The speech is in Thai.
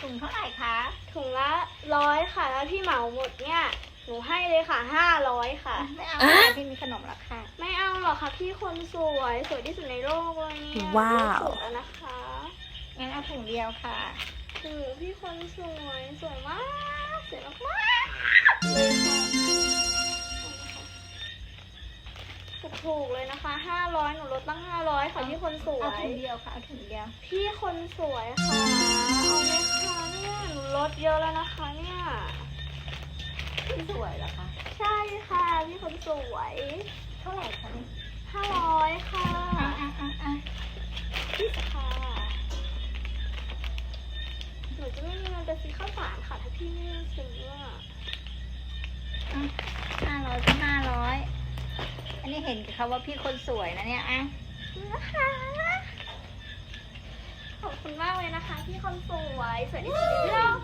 ถุงเท่าไหร่คะ ถุงละร้อยค่ะ แล้วพี่เหมาหมดเนี่ย หนูให้เลยค่ะห้าร้อยค่ะ ไม่เอาค่ะพี่มีขนมแล้วค่ะ ไม่เอาหรอกค่ะพี่คนสวยสวยที่สุดในโลกเลยเนี่ยว้าวสุดแล้วนะคะงั้นเอาถุงเดียวค่ะโอ้โหพี่คนสวยสวยมากสวยมาก ถูกๆเลยนะคะห้าร้อยหนูลดตั้งห้าร้อยค่ะพี่คนสวเอายถุงเดียวค่ะเอาถุงเดียว พี่คนสวยค่ะเอาไหมคะเนี่ยหนูลดเยอะแล้วนะคะเนี่ยพี่สวยเหรอคะ ใช่ค่ะ พี่คนสวย เท่าไหร่คะเนี่ยห้าร้อยค่ะอะอะอะอะพี่ค่ะ หนูจะไม่มีเงินไปซื้อข้าวสารค่ะถ้าพี่ไม่ซื้ออะ ห้าร้อยก็ห้าร้อย ได้เห็นเขาว่าพี่คนสวยนะเนี่ยอะนะคะขอบคุณมากเลยนะคะพี่คนสวยสวยที่สุดในโลก